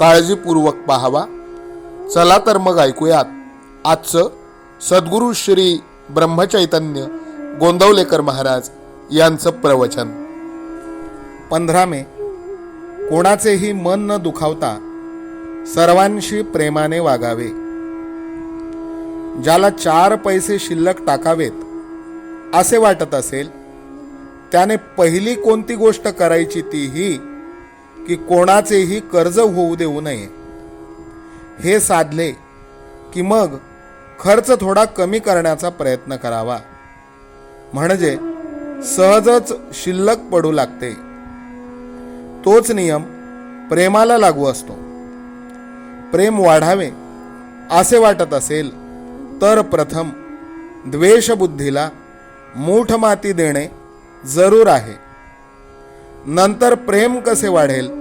काळजीपूर्वक पाहावा. चला तर मग ऐकूयात. आजचं सद्गुरू श्री ब्रह्मचैतन्य गोंदवलेकर महाराज यांचं प्रवचन. पंधरा मे. कोणाचेही मन न दुखावता सर्वांशी प्रेमाने वागावे. ज्याला चार पैसे शिल्लक टाकावेत असे वाटत असेल त्याने पहिली कोणती गोष्ट करायची तीही की कोणाचेही कर्ज होऊ देऊ नये. हे साधले की मग खर्च थोडा कमी करण्याचा प्रयत्न करावा. म्हणजे सहजच शिल्लक पडू लागते. तोच नियम प्रेमाला लागू असतो. प्रेम वाढावे असे वाटत असेल तर प्रथम द्वेषबुद्धीला मूठ माती देणे जरूर आहे. नंतर प्रेम कसे वाढेल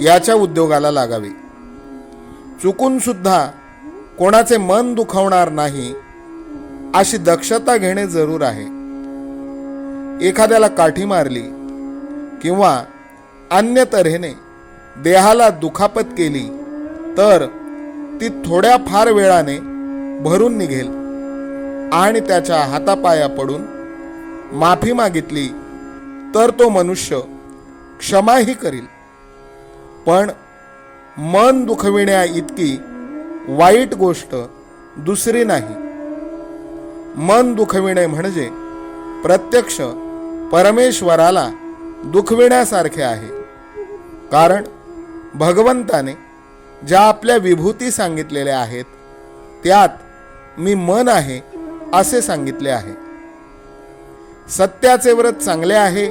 याच्या उद्योगाला लागावे. चुकूनसुद्धा कोणाचे मन दुखावणार नाही अशी दक्षता घेणे जरूर आहे. एखाद्याला काठी मारली किंवा अन्य तऱ्हेने देहाला दुखापत केली तर ती थोड्या फार वेळाने भरून निघेल आणि त्याच्या हातापाया पडून माफी मागितली तर तो मनुष्य क्षमाही करील. पण मन दुखविण्या इतकी वाईट गोष्ट दुसरी नाही. मन दुखविणे म्हणजे प्रत्यक्ष परमेश्वराला दुखविण्यासारखे आहे. कारण भगवंताने ज्या आपल्या विभूती सांगितलेल्या आहेत त्यात मी मन आहे असे सांगितले आहे. सत्याचे व्रत चांगले आहे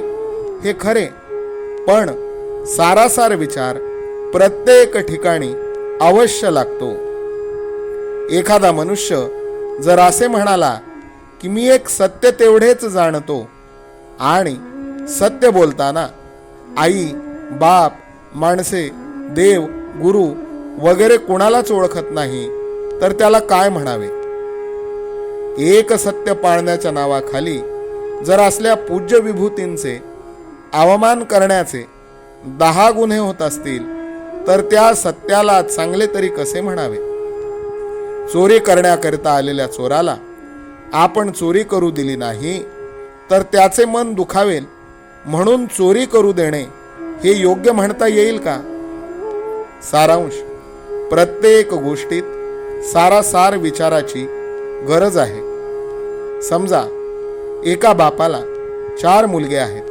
हे खरे पण सारासार विचार प्रत्येक ठिकाणी अवश्य लागतो. एखादा मनुष्य जर असे म्हणाला की मी एक सत्य तेवढेच जाणतो आणि सत्य बोलताना आई बाप माणसे देव गुरु वगैरे कोणालाच ओळखत नाही तर त्याला काय म्हणावे? एक सत्य पाळण्याच्या नावाखाली जर असल्या पूज्य विभूतींचे अवमान करण्याचे दहा गुन्हे होत असतील तर त्या सत्याला चांगले तरी कसे म्हणावे? चोरी करण्याकरिता आलेल्या चोराला आपण चोरी करू दिली नाही तर त्याचे मन दुखावेल. म्हणून चोरी करू देणे हे योग्य म्हणता येईल का? सारांश. प्रत्येक गोष्टीत सारासार विचाराची गरज आहे. समजा एका बापाला चार मुलगे आहेत.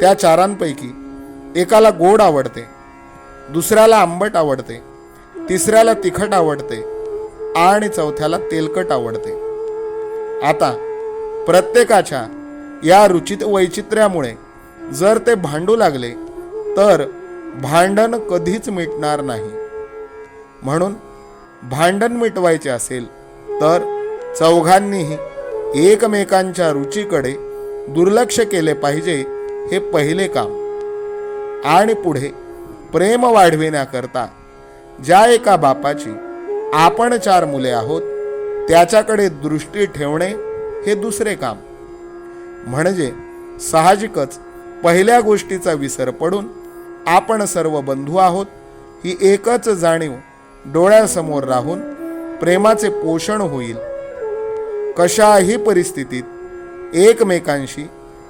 त्या चारांपैकी एकाला गोड आवडते. दुसऱ्याला आंबट आवडते तिसऱ्याला तिखट आवडते आणि चौथ्याला तेलकट आवडते. आता प्रत्येकाच्या या रुचित वैचित्र्यामुळे जर ते भांडू लागले तर भांडण कधीच मिटणार नाही. म्हणून भांडण मिटवायचे असेल तर चौघांनीही एकमेकांच्या रुचीकडे दुर्लक्ष केले पाहिजे हे पहिले काम. आणि पुढे प्रेम वाढविण्याकरता ज्या एका बापाची आपण चार मुले आहोत त्याच्याकडे दृष्टी ठेवणे हे दुसरे काम. म्हणजे साहजिकच पहिल्या गोष्टीचा विसर पडून आपण सर्व बंधू आहोत ही एकच जाणीव डोळ्यासमोर राहून प्रेमाचे पोषण होईल. कशाही परिस्थितीत एकमेकांशी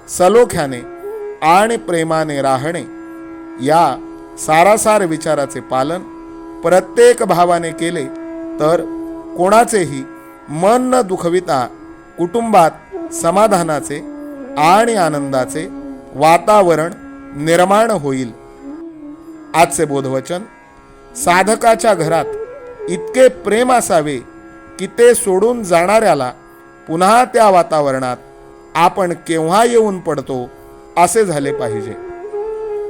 सलोख्याने आणि प्रेमाने राहणे या सारासार विचाराचे पालन प्रत्येक भावाने केले तर कोणाचेही मन न दुखविता कुटुंबात समाधानाचे आणि आनंदाचे वातावरण निर्माण होईल. आजचे बोधवचन साधकाच्या घरात इतके प्रेम असावे की ते सोडून जाणाऱ्याला पुन्हा त्या वातावरणात आपण केव्हा येऊन पडतो असे झाले पाहिजे.